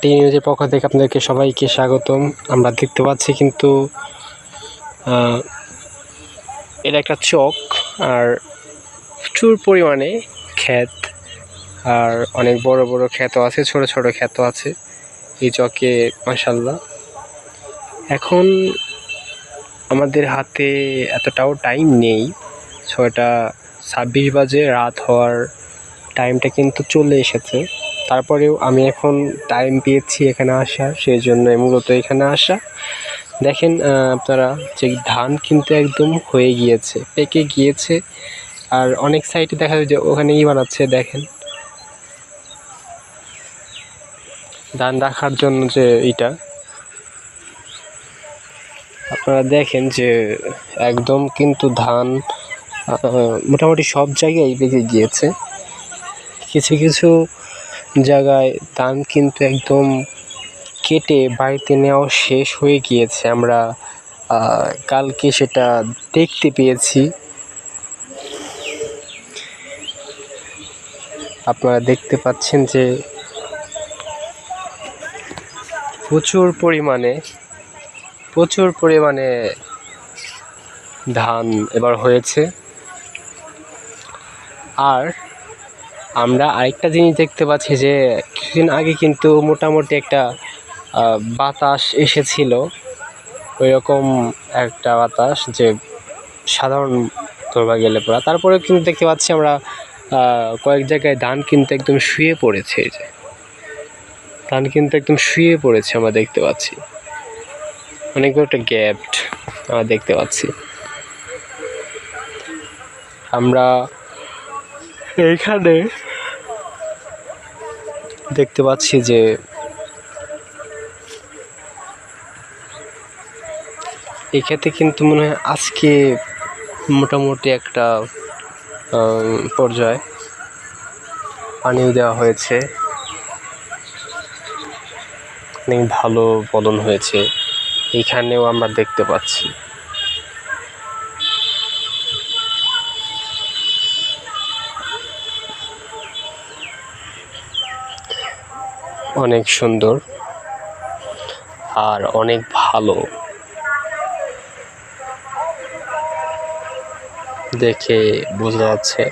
টি নিউজের পক্ষ থেকে আপনাদেরকে সবাইকে স্বাগতম। আমরা দেখতে পাচ্ছি কিন্তু এটা একটা চক আর প্রচুর পরিমাণে ক্ষেত আর অনেক বড় বড় ক্ষেতও আছে, ছোট ছোট ক্ষেতও আছে এই চকে মাসাল্লাহ এখন আমাদের হাতে এতটাও টাইম নেই, ছয়টা ছাব্বিশ বাজে, রাত হওয়ার টাইমটা কিন্তু চলে এসেছে। তারপরেও আমি এখন টাইম পেয়েছি এখানে আসার সেই জন্য মূলত এখানে আসা। দেখেন আপনারা যে ধান কিন্তু একদম হয়ে গিয়েছে, পেকে গিয়েছে। আর অনেক সাইডে দেখা যায় যে ওখানে ই বানাচ্ছে, দেখেন। ধান রাখার জন্য যে এটা। আপনারা দেখেন যে একদম কিন্তু ধান মোটামুটি সব জায়গায় পেকে গিয়েছে। কিছু কিছু জায়গায় ধান কিন্তু একদম কেটে বাড়িতে নেওয়া শেষ হয়ে গিয়েছে। আমরা কালকে সেটা দেখতে পেয়েছি। আপনারা দেখতে পাচ্ছেন যে প্রচুর পরিমাণে প্রচুর পরিমাণে ধান এবার হয়েছে। আর আমরা আরেকটা জিনিস দেখতে পাচ্ছি যে কিছুদিন আগে কিন্তু মোটামুটি একটা বাতাস এসেছিল। ওই রকম একটা বাতাস যে সাধারণ ধরবা গেলে পড়া। তারপরে কিন্তু দেখতে পাচ্ছি আমরা কয়েক জায়গায় ধান কিন্তু একদম শুয়ে পড়েছে যে। ধান কিন্তু একদম শুয়ে পড়েছে আমরা দেখতে পাচ্ছি। অনেক বড় একটা গ্যাপ আমরা দেখতে পাচ্ছি। আমরা এইখানে দেখতে পাচ্ছি যে এই ক্ষেত্রে কিন্তু মনে হয় আজকে মোটামুটি একটা পর্যায়ে পানিও দেওয়া হয়েছে। অনেক ভালো ফলন হয়েছে। এখানেও আমরা দেখতে পাচ্ছি। অনেক সুন্দর আর অনেক ভালো। দেখে বোঝা যাচ্ছে